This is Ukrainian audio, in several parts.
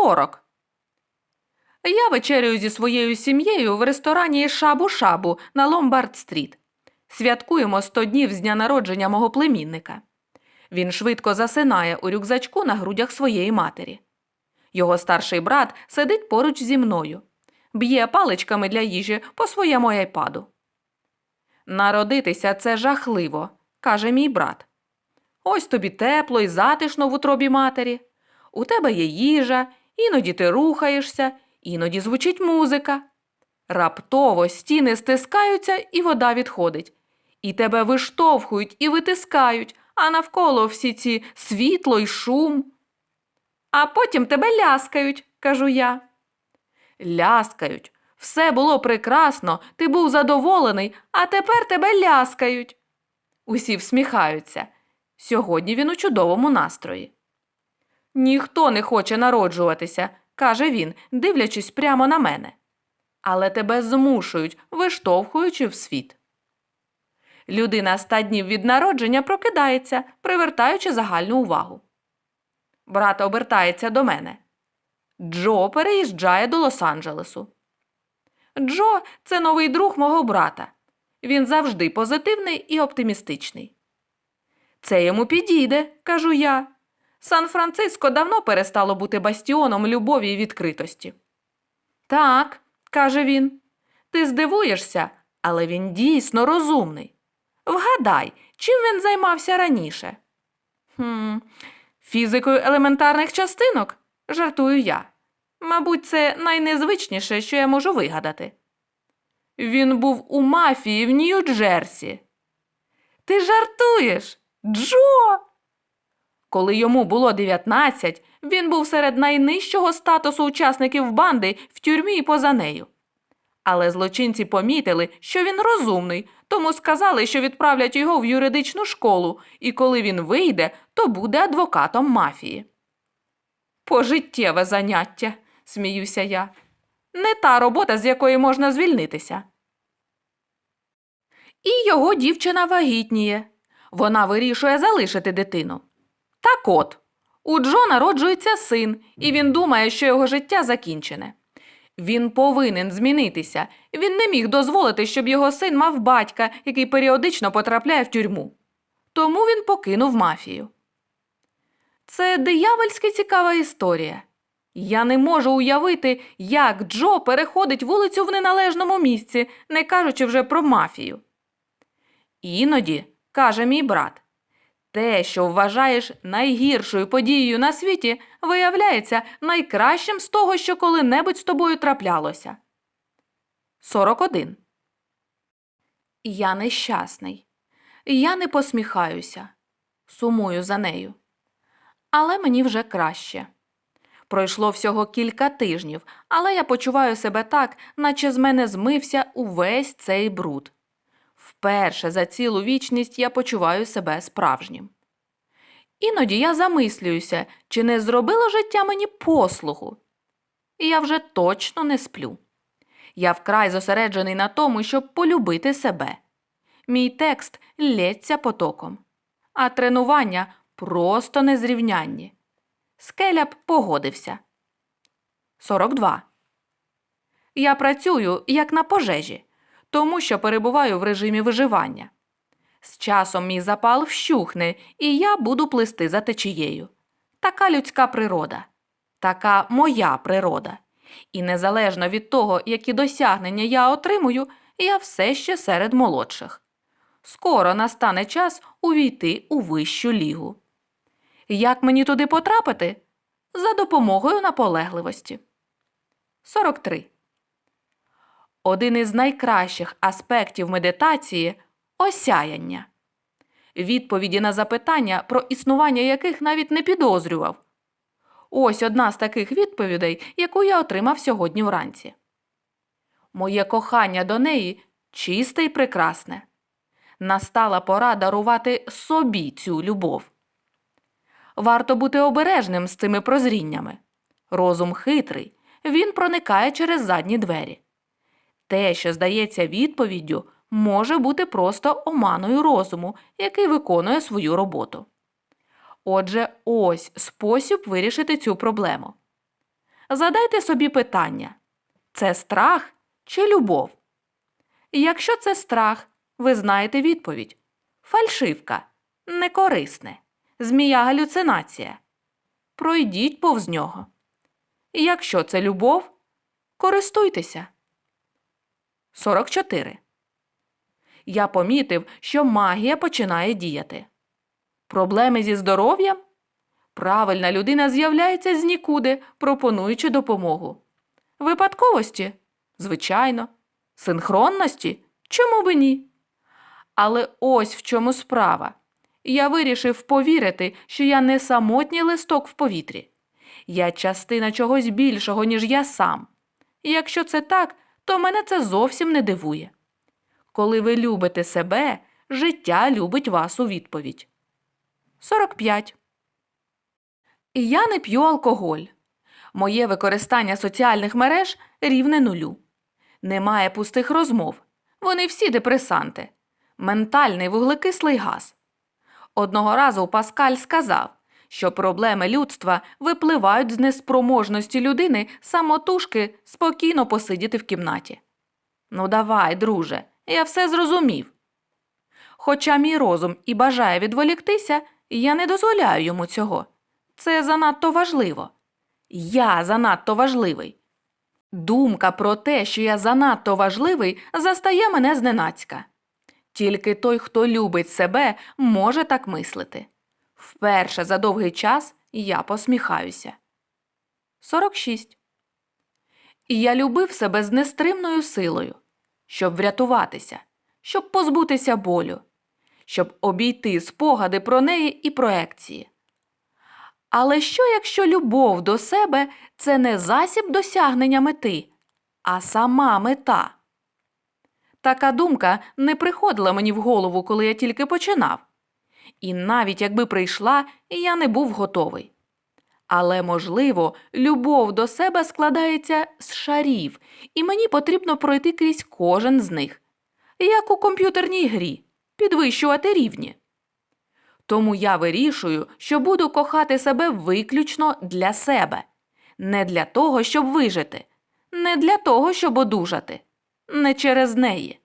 Сорок. Я вечерюю зі своєю сім'єю в ресторані Шабу-Шабу на Ломбард-стріт. Святкуємо 100 днів з дня народження мого племінника. Він швидко засинає у рюкзачку на грудях своєї матері. Його старший брат сидить поруч зі мною, б'є паличками для їжі по своєму айпаду. Народитися це жахливо, каже мій брат. Ось тобі тепло і затишно в утробі матері. У тебе є їжа, іноді ти рухаєшся, іноді звучить музика. Раптово стіни стискаються і вода відходить. І тебе виштовхують і витискають, а навколо всі ці світло й шум. А потім тебе ляскають, кажу я. Ляскають. Все було прекрасно, ти був задоволений, а тепер тебе ляскають. Усі всміхаються. Сьогодні він у чудовому настрої. Ніхто не хоче народжуватися, каже він, дивлячись прямо на мене. Але тебе змушують, виштовхуючи в світ. Людина ста днів від народження прокидається, привертаючи загальну увагу. Брат обертається до мене. Джо переїжджає до Лос-Анджелесу. Джо це новий друг мого брата. Він завжди позитивний і оптимістичний. Це йому підійде, кажу я. Сан-Франциско давно перестало бути бастіоном любові і відкритості. Так, каже він, ти здивуєшся, але він дійсно розумний. Вгадай, чим він займався раніше? Хм, фізикою елементарних частинок? жартую я. Мабуть, це найнезвичніше, що я можу вигадати. Він був у мафії в Нью-Джерсі. Ти жартуєш, Джо? Коли йому було 19, він був серед найнижчого статусу учасників банди в тюрмі і поза нею. Але злочинці помітили, що він розумний, тому сказали, що відправлять його в юридичну школу, і коли він вийде, то буде адвокатом мафії. Пожиттєве заняття, сміюся я. Не та робота, з якої можна звільнитися. І його дівчина вагітніє. Вона вирішує залишити дитину. Так от, у Джо народжується син, і він думає, що його життя закінчене. Він повинен змінитися. Він не міг дозволити, щоб його син мав батька, який періодично потрапляє в тюрму. Тому він покинув мафію. Це диявольськи цікава історія. Я не можу уявити, як Джо переходить вулицю в неналежному місці, не кажучи вже про мафію. Іноді, каже мій брат, те, що вважаєш найгіршою подією на світі, виявляється найкращим з того, що коли-небудь з тобою траплялося. 41. Я нещасний. Я не посміхаюся. Сумую за нею. Але мені вже краще. Пройшло всього кілька тижнів, але я почуваю себе так, наче з мене змився увесь цей бруд. Вперше за цілу вічність я почуваю себе справжнім. Іноді я замислююся, чи не зробило життя мені послугу. І я вже точно не сплю. Я вкрай зосереджений на тому, щоб полюбити себе. Мій текст лється потоком, а тренування просто незрівнянні. Б погодився. 42. Я працюю як на пожежі, тому що перебуваю в режимі виживання. З часом мій запал вщухне, і я буду плисти за течією. Така людська природа, така моя природа. І незалежно від того, які досягнення я отримую, я все ще серед молодших. Скоро настане час увійти у вищу лігу. Як мені туди потрапити? За допомогою наполегливості. 43. Один із найкращих аспектів медитації осяяння. Відповіді на запитання, про існування яких навіть не підозрював. Ось одна з таких відповідей, яку я отримав сьогодні вранці. Моє кохання до неї чисте й прекрасне. Настала пора дарувати собі цю любов. Варто бути обережним з цими прозріннями. Розум хитрий, він проникає через задні двері. Те, що здається відповіддю, може бути просто оманою розуму, який виконує свою роботу. Отже, ось спосіб вирішити цю проблему. задайте собі питання: це страх чи любов? Якщо це страх, ви знаєте відповідь: фальшивка, некорисне, змія галюцинація. Пройдіть повз нього. Якщо це любов, користуйтеся. 44. Я помітив, що магія починає діяти. Проблеми зі здоров'ям? Правильна людина з'являється з нікуди, пропонуючи допомогу. Випадковості? Звичайно. Синхронності? Чому би ні? Але ось в чому справа. Я вирішив повірити, що я не самотній листок в повітрі. Я частина чогось більшого, ніж я сам. І якщо це так, то мене це зовсім не дивує. Коли ви любите себе, життя любить вас у відповідь. 45. І я не п'ю алкоголь. Моє використання соціальних мереж рівне нулю. Немає пустих розмов. Вони всі депресанти. Ментальний вуглекислий газ. Одного разу Паскаль сказав, що проблеми людства випливають з неспроможності людини самотужки спокійно посидіти в кімнаті. Ну, давай, друже, я все зрозумів. Хоча мій розум і бажає відволіктися, я не дозволяю йому цього. Це занадто важливо. Я занадто важливий. Думка про те, що я занадто важливий, застає мене зненацька. Тільки той, хто любить себе, може так мислити. Вперше за довгий час я посміхаюся. 46. І я любив себе з нестримною силою, щоб врятуватися, щоб позбутися болю, щоб обійти спогади про неї і проекції. Але що, якщо любов до себе це не засіб досягнення мети, а сама мета? Така думка не приходила мені в голову, коли я тільки починав. І навіть якби прийшла, я не був готовий. Але, можливо, любов до себе складається з шарів, і мені потрібно пройти крізь кожен з них, як у комп'ютерній грі, підвищувати рівні. Тому я вирішую, що буду кохати себе виключно для себе, не для того, щоб вижити, не для того, щоб одужати, не через неї.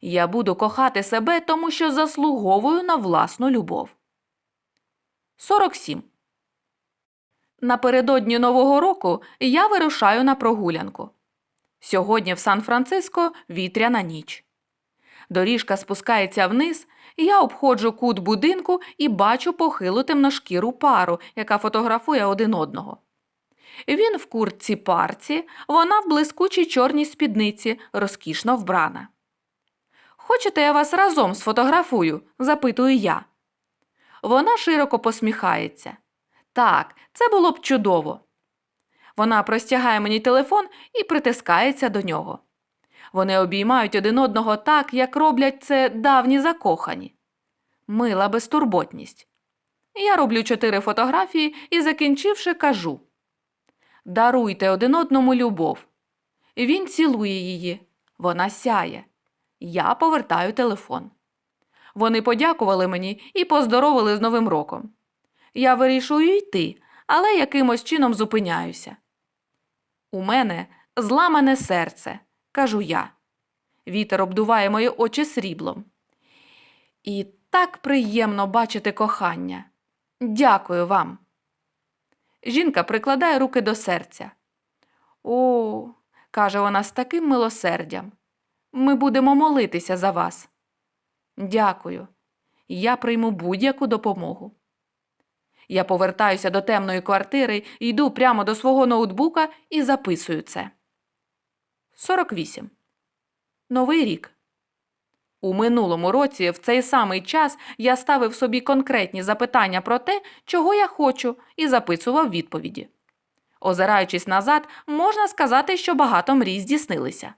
Я буду кохати себе, тому що заслуговую на власну любов. 47. Напередодні Нового року я вирушаю на прогулянку. Сьогодні в Сан-Франциско вітряна ніч. Доріжка спускається вниз, я обходжу кут будинку і бачу похилу темношкіру пару, яка фотографує один одного. Він в куртці парці, вона в блискучій чорній спідниці, розкішно вбрана. Хочете, я вас разом сфотографую? запитую я. Вона широко посміхається. Так, це було б чудово. Вона простягає мені телефон і притискається до нього. Вони обіймають один одного так, як роблять це давні закохані. Мила безтурботність. Я роблю чотири фотографії і, закінчивши, кажу Даруйте один одному любов. Він цілує її, вона сяє. Я повертаю телефон. Вони подякували мені і поздоровили з Новим роком. Я вирішую йти, але якимось чином зупиняюся. У мене зламане серце, кажу я. Вітер обдуває мої очі сріблом. І так приємно бачити кохання. Дякую вам. Жінка прикладає руки до серця. О, каже вона з таким милосердям. Ми будемо молитися за вас. Дякую. Я прийму будь-яку допомогу. Я повертаюся до темної квартири, йду прямо до свого ноутбука і записую це. 48. Новий рік. У минулому році, в цей самий час, я ставив собі конкретні запитання про те, чого я хочу, і записував відповіді. Озираючись назад, можна сказати, що багато мрій здійснилися.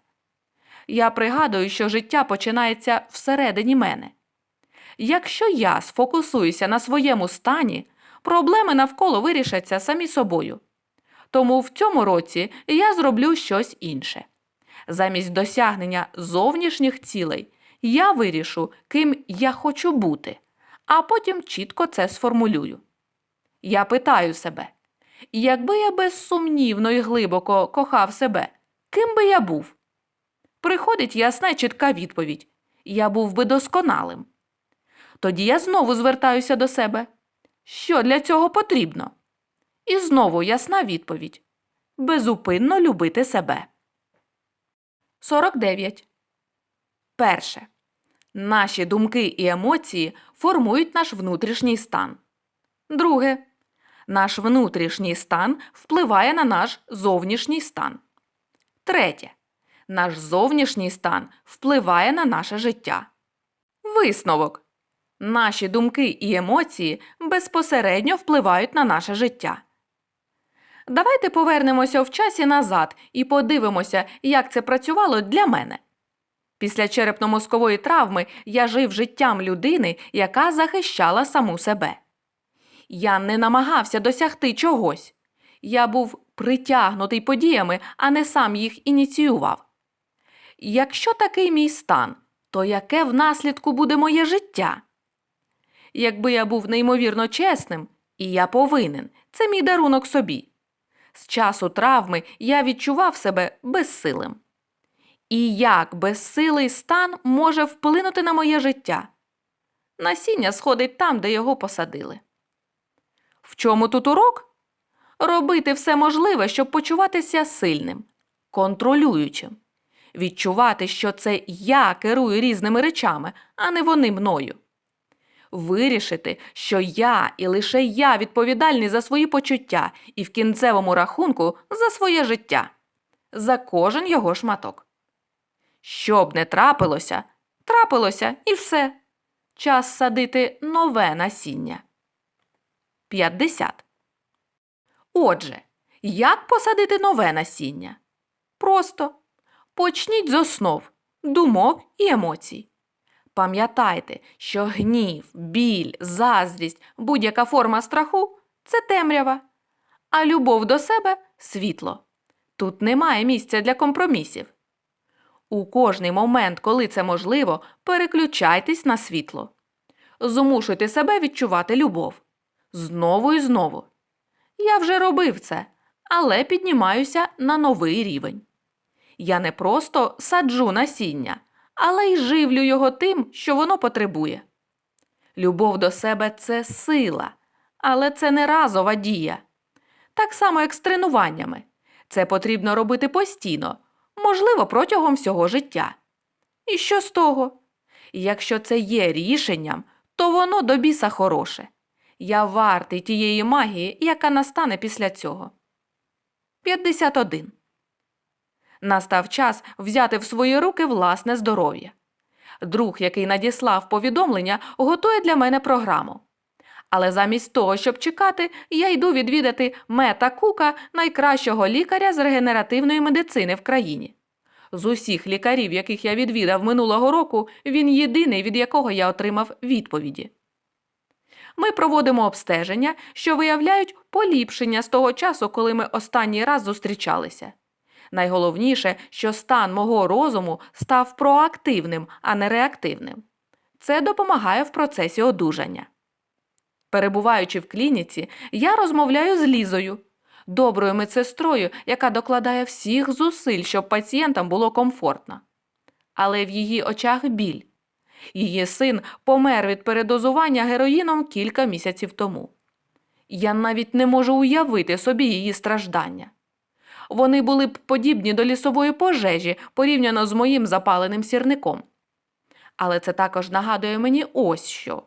Я пригадую, що життя починається всередині мене. Якщо я сфокусуюся на своєму стані, проблеми навколо вирішаться самі собою. Тому в цьому році я зроблю щось інше. Замість досягнення зовнішніх цілей я вирішу, ким я хочу бути, а потім чітко це сформулюю. Я питаю себе, Якби я безсумнівно і глибоко кохав себе, ким би я був? Приходить ясна й чітка відповідь я був би досконалим. Тоді я знову звертаюся до себе. Що для цього потрібно? І знову ясна відповідь безупинно любити себе. 49. Перше. Наші думки і емоції формують наш внутрішній стан. Друге. Наш внутрішній стан впливає на наш зовнішній стан. Третє. Наш зовнішній стан впливає на наше життя. Висновок. Наші думки і емоції безпосередньо впливають на наше життя. Давайте повернемося в часі назад і подивимося, як це працювало для мене. Після черепно-мозкової травми я жив життям людини, яка захищала саму себе. Я не намагався досягти чогось. Я був притягнутий подіями, а не сам їх ініціював. Якщо такий мій стан, то яке внаслідку буде моє життя? Якби я був неймовірно чесним, і я повинен, це мій дарунок собі. З часу травми я відчував себе безсилим. І як безсилий стан може вплинути на моє життя? Насіння сходить там, де його посадили. В чому тут урок? Робити все можливе, щоб почуватися сильним, контролюючим, відчувати, що це я керую різними речами, а не вони мною. Вирішити, що я і лише я відповідальний за свої почуття і в кінцевому рахунку за своє життя, за кожен його шматок. Що б не трапилося, трапилося і все. Час садити нове насіння. 50. Отже, як посадити нове насіння? Просто почніть з основ, думок і емоцій. Пам'ятайте, що гнів, біль, заздрість, будь-яка форма страху це темрява, а любов до себе світло. Тут немає місця для компромісів. У кожний момент, коли це можливо, переключайтесь на світло. Змушуйте себе відчувати любов. Знову і знову. Я вже робив це, але піднімаюся на новий рівень. Я не просто саджу насіння, але й живлю його тим, що воно потребує. Любов до себе це сила, але це не разова дія. Так само, як з тренуваннями. Це потрібно робити постійно, можливо, протягом всього життя. І що з того? Якщо це є рішенням, то воно до біса хороше. Я вартий тієї магії, яка настане після цього. 51. Настав час взяти в свої руки власне здоров'я. Друг, який надіслав повідомлення, готує для мене програму. Але замість того, щоб чекати, я йду відвідати Мета Кука, найкращого лікаря з регенеративної медицини в країні. З усіх лікарів, яких я відвідав минулого року, він єдиний, від якого я отримав відповіді. Ми проводимо обстеження, що виявляють поліпшення з того часу, коли ми останній раз зустрічалися. Найголовніше, що стан мого розуму став проактивним, а не реактивним. Це допомагає в процесі одужання. Перебуваючи в клініці, я розмовляю з Лізою, доброю медсестрою, яка докладає всіх зусиль, щоб пацієнтам було комфортно. Але в її очах біль. Її син помер від передозування героїном кілька місяців тому. Я навіть не можу уявити собі її страждання. Вони були б подібні до лісової пожежі порівняно з моїм запаленим сірником. Але це також нагадує мені ось що.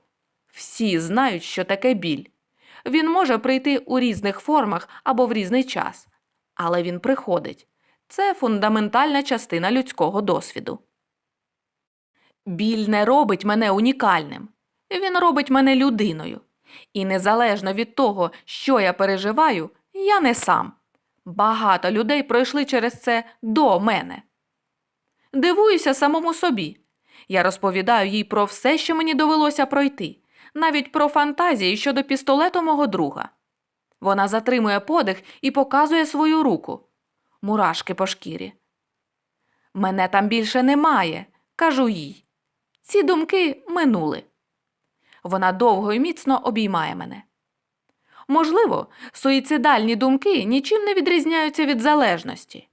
Всі знають, що таке біль. Він може прийти у різних формах або в різний час, але він приходить. Це фундаментальна частина людського досвіду. Біль не робить мене унікальним. Він робить мене людиною. І незалежно від того, що я переживаю, я не сам. Багато людей пройшли через це до мене. Дивуюся самому собі. Я розповідаю їй про все, що мені довелося пройти, навіть про фантазії щодо пістолету мого друга. Вона затримує подих і показує свою руку. Мурашки по шкірі. Мене там більше немає, кажу їй. Ці думки минули. Вона довго і міцно обіймає мене. Можливо, суїцидальні думки нічим не відрізняються від залежності.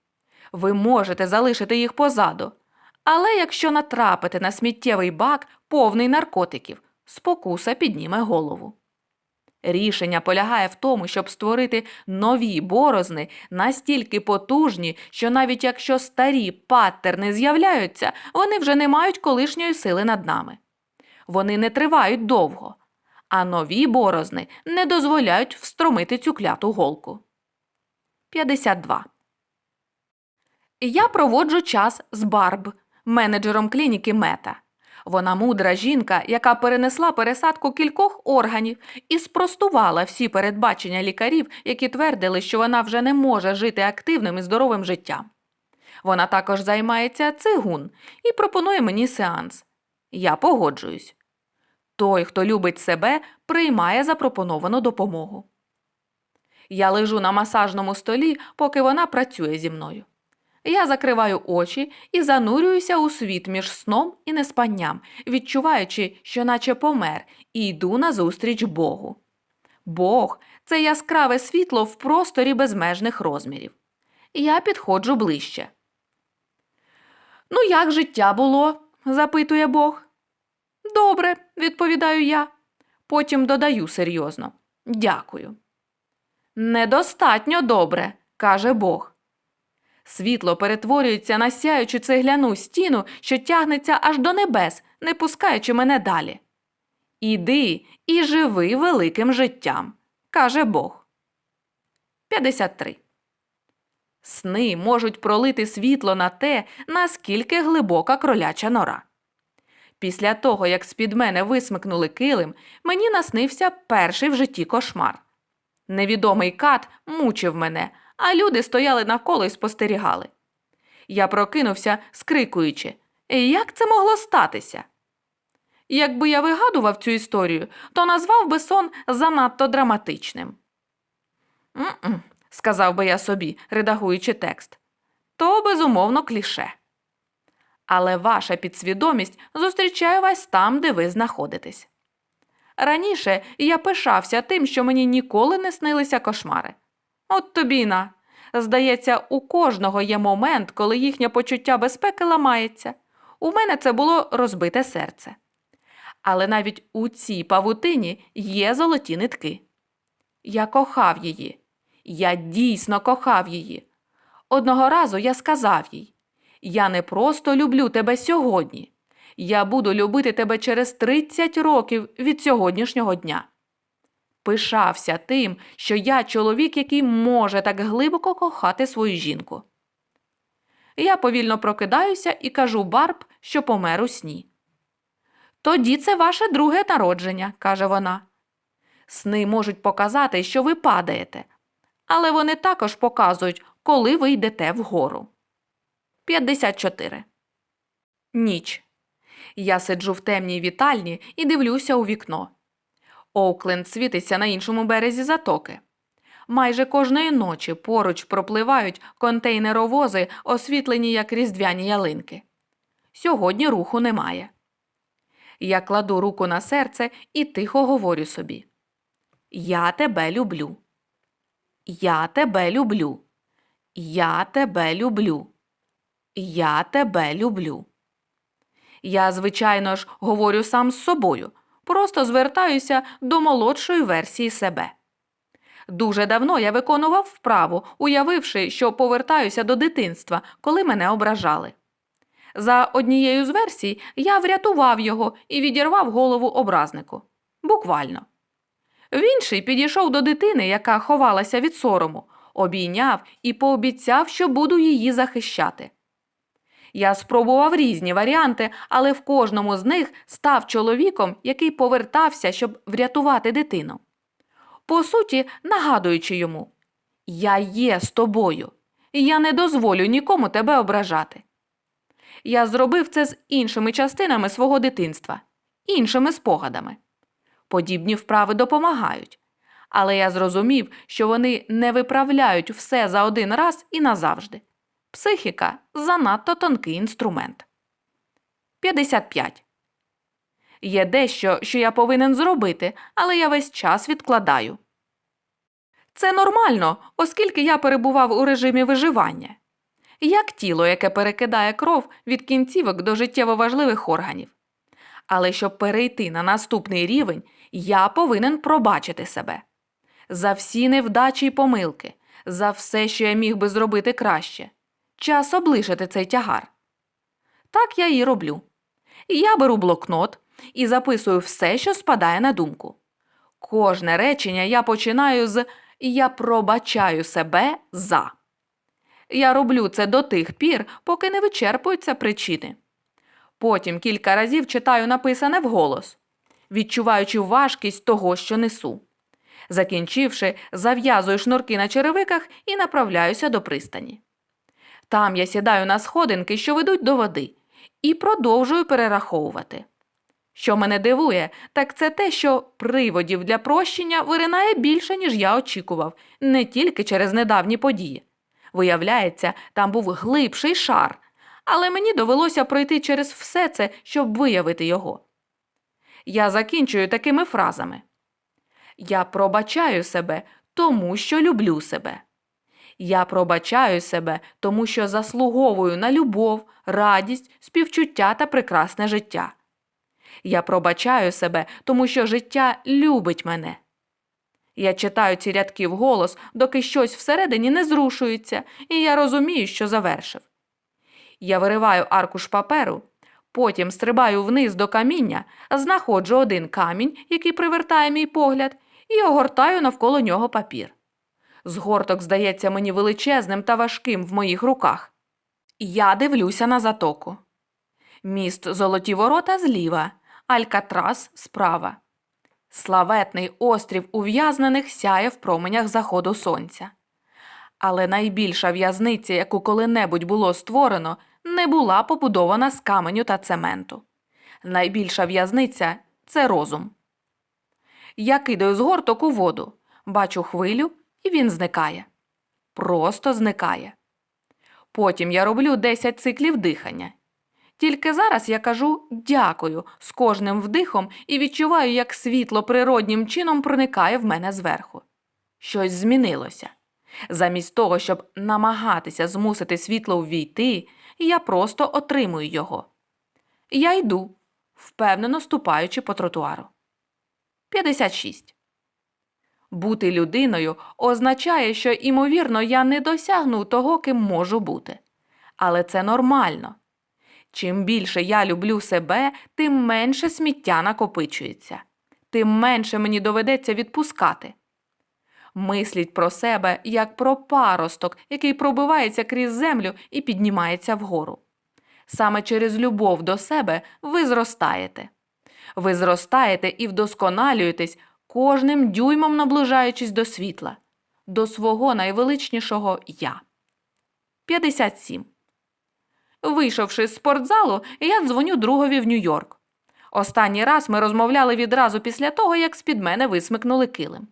Ви можете залишити їх позаду, але якщо натрапите на сміттєвий бак, повний наркотиків, спокуса підніме голову. Рішення полягає в тому, щоб створити нові борозни настільки потужні, що навіть якщо старі паттерни з'являються, вони вже не мають колишньої сили над нами. Вони не тривають довго, а нові борозни не дозволяють встромити цю кляту голку. 52. Я проводжу час з Барб, менеджером клініки Мета. Вона мудра жінка, яка перенесла пересадку кількох органів і спростувала всі передбачення лікарів, які твердили, що вона вже не може жити активним і здоровим життям. Вона також займається цигун і пропонує мені сеанс. Я погоджуюсь. Той, хто любить себе, приймає запропоновану допомогу. Я лежу на масажному столі, поки вона працює зі мною. Я закриваю очі і занурююся у світ між сном і неспанням, відчуваючи, що наче помер, і йду назустріч Богу. Бог це яскраве світло в просторі безмежних розмірів. Я підходжу ближче. Ну, як життя було? запитує Бог. Добре, відповідаю я. Потім додаю серйозно. Дякую. Недостатньо добре, каже Бог. Світло перетворюється на сяючу цегляну стіну, що тягнеться аж до небес, не пускаючи мене далі. Іди і живи великим життям, каже Бог. 53. Сни можуть пролити світло на те, наскільки глибока кроляча нора. Після того, як з-під мене висмикнули килим, мені наснився перший в житті кошмар. Невідомий кат мучив мене, а люди стояли навколо і спостерігали. Я прокинувся, скрикуючи, як це могло статися? Якби я вигадував цю історію, то назвав би сон занадто драматичним. «М-м», – сказав би я собі, редагуючи текст. То безумовно кліше. Але ваша підсвідомість зустрічає вас там, де ви знаходитесь. Раніше я пишався тим, що мені ніколи не снилися кошмари. От тобі на. Здається, у кожного є момент, коли їхнє почуття безпеки ламається. У мене це було розбите серце. Але навіть у цій павутині є золоті нитки. Я кохав її. Я дійсно кохав її. Одного разу я сказав їй: Я не просто люблю тебе сьогодні. Я буду любити тебе через 30 років від сьогоднішнього дня. Пишався тим, що я чоловік, який може так глибоко кохати свою жінку. Я повільно прокидаюся і кажу Барб, що помер у сні. Тоді це ваше друге народження, каже вона. Сни можуть показати, що ви падаєте, але вони також показують, коли ви йдете вгору. 54. Ніч. Я сиджу в темній вітальні і дивлюся у вікно. Оукленд світиться на іншому березі затоки. Майже кожної ночі поруч пропливають контейнеровози, освітлені як різдвяні ялинки. Сьогодні руху немає. Я кладу руку на серце і тихо говорю собі: Я тебе люблю. Я тебе люблю. Я тебе люблю. Я тебе люблю. Я, звичайно ж, говорю сам з собою, просто звертаюся до молодшої версії себе. Дуже давно я виконував вправу, уявивши, що повертаюся до дитинства, коли мене ображали. За однією з версій я врятував його і відірвав голову образнику. Буквально. В інший підійшов до дитини, яка ховалася від сорому, обійняв і пообіцяв, що буду її захищати. Я спробував різні варіанти, але в кожному з них став чоловіком, який повертався, щоб врятувати дитину. По суті, нагадуючи йому Я є з тобою, і я не дозволю нікому тебе ображати. Я зробив це з іншими частинами свого дитинства, іншими спогадами. Подібні вправи допомагають, але я зрозумів, що вони не виправляють все за один раз і назавжди. Психіка занадто тонкий інструмент. 55. Є дещо, що я повинен зробити, але я весь час відкладаю. Це нормально, оскільки я перебував у режимі виживання. Як тіло, яке перекидає кров від кінцівок до життєво важливих органів. Але щоб перейти на наступний рівень, я повинен пробачити себе за всі невдачі й помилки, за все, що я міг би зробити краще. Час облишити цей тягар. Так я і роблю. Я беру блокнот і записую все, що спадає на думку. Кожне речення я починаю з Я пробачаю себе за. Я роблю це до тих пір, поки не вичерпуються причини. Потім кілька разів читаю написане вголос, відчуваючи важкість того, що несу. Закінчивши, зав'язую шнурки на черевиках і направляюся до пристані. Там я сідаю на сходинки, що ведуть до води, і продовжую перераховувати. Що мене дивує, так це те, що приводів для прощення виринає більше, ніж я очікував, не тільки через недавні події. Виявляється, там був глибший шар, але мені довелося пройти через все це, щоб виявити його. Я закінчую такими фразами: Я пробачаю себе, тому що люблю себе. Я пробачаю себе, тому що заслуговую на любов, радість, співчуття та прекрасне життя. Я пробачаю себе, тому що життя любить мене. Я читаю ці рядки вголос, доки щось всередині не зрушується, і я розумію, що завершив. Я вириваю аркуш паперу, потім стрибаю вниз до каміння, знаходжу один камінь, який привертає мій погляд, і огортаю навколо нього папір. Згорток здається мені величезним та важким в моїх руках. Я дивлюся на затоку. Міст Золоті ворота зліва, Алькатрас справа. Славетний острів ув'язнених сяє в променях заходу сонця. Але найбільша в'язниця, яку коли-небудь було створено, не була побудована з каменю та цементу. Найбільша в'язниця це розум. Я кидаю згорток у воду, бачу хвилю, і він зникає. Просто зникає. Потім я роблю 10 циклів дихання. Тільки зараз я кажу дякую з кожним вдихом і відчуваю, як світло природнім чином проникає в мене зверху. Щось змінилося. Замість того, щоб намагатися змусити світло ввійти, я просто отримую його. Я йду, впевнено ступаючи по тротуару. 56. Бути людиною означає, що, імовірно, я не досягну того, ким можу бути. Але це нормально. Чим більше я люблю себе, тим менше сміття накопичується, тим менше мені доведеться відпускати. Мисліть про себе як про паросток, який пробивається крізь землю і піднімається вгору. Саме через любов до себе ви зростаєте. Ви зростаєте і вдосконалюєтесь, кожним дюймом наближаючись до світла, до свого найвеличнішого я. 57. Вийшовши з спортзалу, я дзвоню другові в Нью-Йорк. Останній раз ми розмовляли відразу після того, як з-під мене висмикнули килим.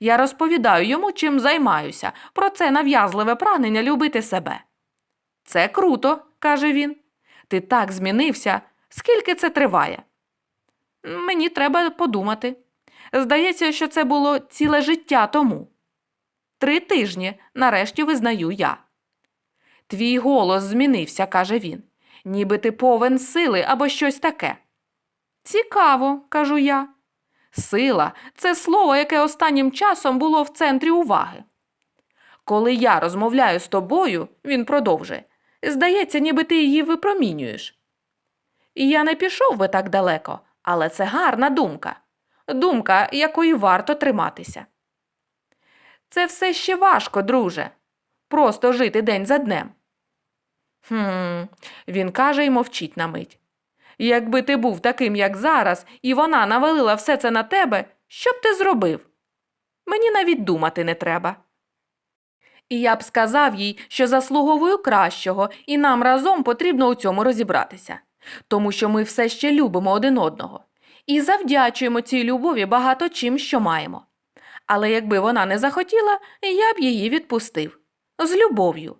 Я розповідаю йому, чим займаюся, про це нав'язливе прагнення любити себе. Це круто, каже він. Ти так змінився. Скільки це триває? Мені треба подумати. Здається, що це було ціле життя тому. Три тижні, нарешті визнаю я. Твій голос змінився, каже він, ніби ти повен сили або щось таке. Цікаво, кажу я. Сила це слово, яке останнім часом було в центрі уваги. Коли я розмовляю з тобою, він продовжує, здається, ніби ти її випромінюєш. І я не пішов би так далеко, але це гарна думка, думка, якої варто триматися. Це все ще важко, друже. Просто жити день за днем. Хм, він каже і мовчить на мить. Якби ти був таким, як зараз, і вона навалила все це на тебе, що б ти зробив? Мені навіть думати не треба. І я б сказав їй, що заслуговую кращого, і нам разом потрібно у цьому розібратися, тому що ми все ще любимо один одного і завдячуємо цій любові багато чим, що маємо. Але якби вона не захотіла, я б її відпустив з любов'ю.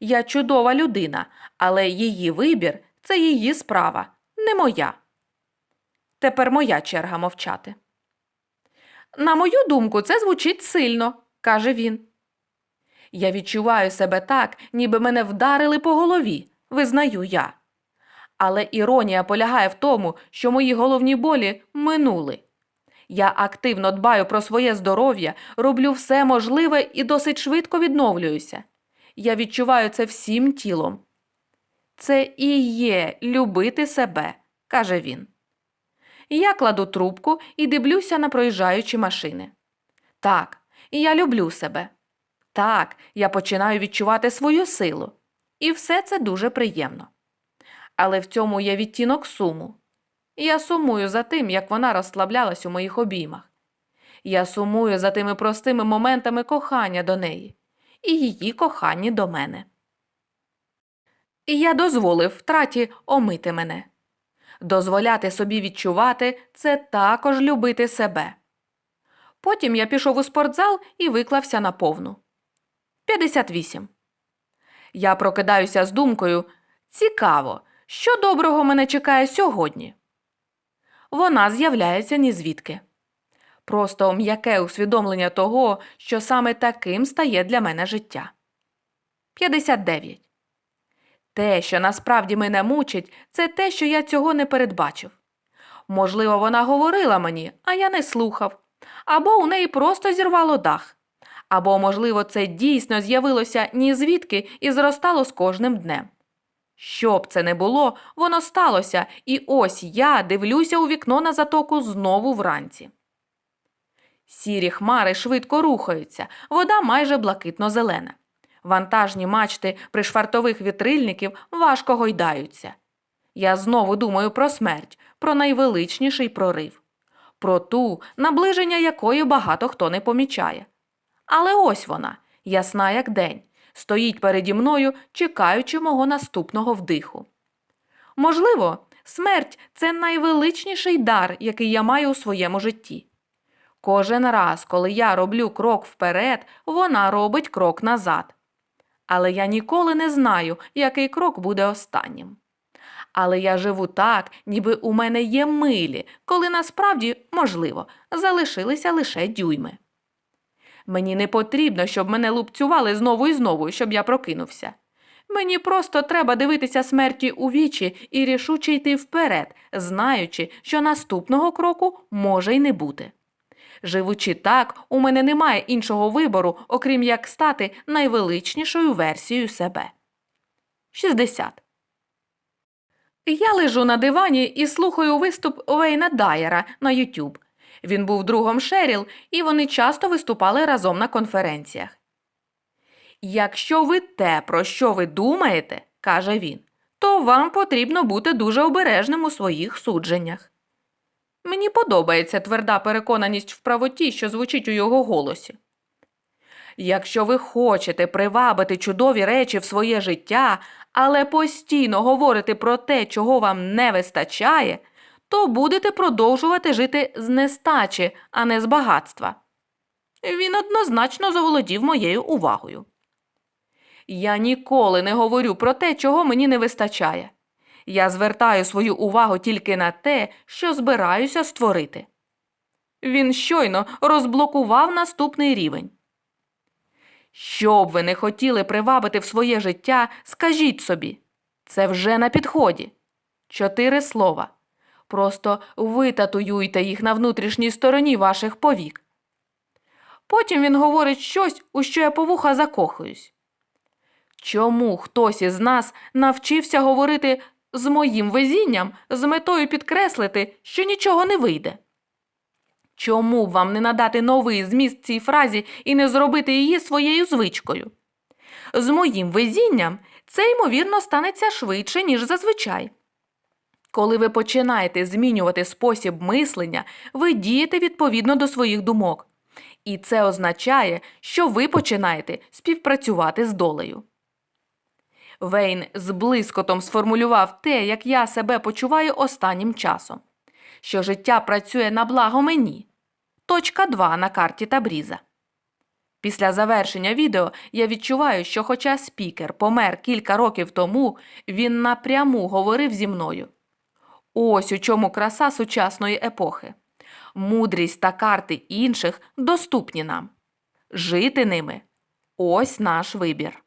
Я чудова людина, але її вибір це її справа, не моя. Тепер моя черга мовчати. На мою думку, це звучить сильно, каже він. Я відчуваю себе так, ніби мене вдарили по голові, визнаю я. Але іронія полягає в тому, що мої головні болі минули. Я активно дбаю про своє здоров'я, роблю все можливе і досить швидко відновлююся. Я відчуваю це всім тілом. Це і є любити себе, каже він. Я кладу трубку і дивлюся на проїжджаючі машини. Так, я люблю себе. Так, я починаю відчувати свою силу. І все це дуже приємно. Але в цьому є відтінок суму. Я сумую за тим, як вона розслаблялась у моїх обіймах. Я сумую за тими простими моментами кохання до неї і її коханні до мене. І я дозволив втраті омити мене. Дозволяти собі відчувати це також любити себе. Потім я пішов у спортзал і виклався на повну. 58. Я прокидаюся з думкою цікаво, що доброго мене чекає сьогодні. Вона з'являється ні звідки. Просто м'яке усвідомлення того, що саме таким стає для мене життя. 59. Те, що насправді мене мучить, це те, що я цього не передбачив. Можливо, вона говорила мені, а я не слухав, або у неї просто зірвало дах, або, можливо, це дійсно з'явилося ні звідки і зростало з кожним днем. Що б це не було, воно сталося, і ось я дивлюся у вікно на затоку знову вранці. Сірі хмари швидко рухаються, вода майже блакитно-зелена. Вантажні мачти пришвартових вітрильників важко гойдаються. Я знову думаю про смерть, про найвеличніший прорив, про ту, наближення якої багато хто не помічає. Але ось вона, ясна як день, стоїть переді мною, чекаючи мого наступного вдиху. Можливо, смерть це найвеличніший дар, який я маю у своєму житті. Кожен раз, коли я роблю крок вперед, вона робить крок назад. Але я ніколи не знаю, який крок буде останнім. Але я живу так, ніби у мене є милі, коли насправді, можливо, залишилися лише дюйми. Мені не потрібно, щоб мене лупцювали знову і знову, щоб я прокинувся. Мені просто треба дивитися смерті у вічі і рішуче йти вперед, знаючи, що наступного кроку може й не бути. Живучи так, у мене немає іншого вибору, окрім як стати найвеличнішою версією себе. 60. Я лежу на дивані і слухаю виступ Вейна Дайера на YouTube. Він був другом Шеріл, і вони часто виступали разом на конференціях. Якщо ви те, про що ви думаєте, каже він, то вам потрібно бути дуже обережним у своїх судженнях. Мені подобається тверда переконаність в правоті, що звучить у його голосі. Якщо ви хочете привабити чудові речі в своє життя, але постійно говорите про те, чого вам не вистачає, то будете продовжувати жити з нестачі, а не з багатства. Він однозначно заволодів моєю увагою. Я ніколи не говорю про те, чого мені не вистачає. Я звертаю свою увагу тільки на те, що збираюся створити. Він щойно розблокував наступний рівень. Що б ви не хотіли привабити в своє життя, скажіть собі. Це вже на підході. Чотири слова. Просто витатуюйте їх на внутрішній стороні ваших повік. Потім він говорить щось, у що я по вуха закохуюсь. Чому хтось із нас навчився говорити з моїм везінням з метою підкреслити, що нічого не вийде? Чому б вам не надати новий зміст цій фразі і не зробити її своєю звичкою? З моїм везінням це, ймовірно, станеться швидше, ніж зазвичай. Коли ви починаєте змінювати спосіб мислення, ви дієте відповідно до своїх думок. І це означає, що ви починаєте співпрацювати з долею. Вейн з блискотом сформулював те, як я себе почуваю останнім часом, що життя працює на благо мені. Точка 2 на карті Табріза. Після завершення відео я відчуваю, що, хоча спікер помер кілька років тому, він напряму говорив зі мною. Ось у чому краса сучасної епохи. Мудрість та карти інших доступні нам. жити ними ось наш вибір.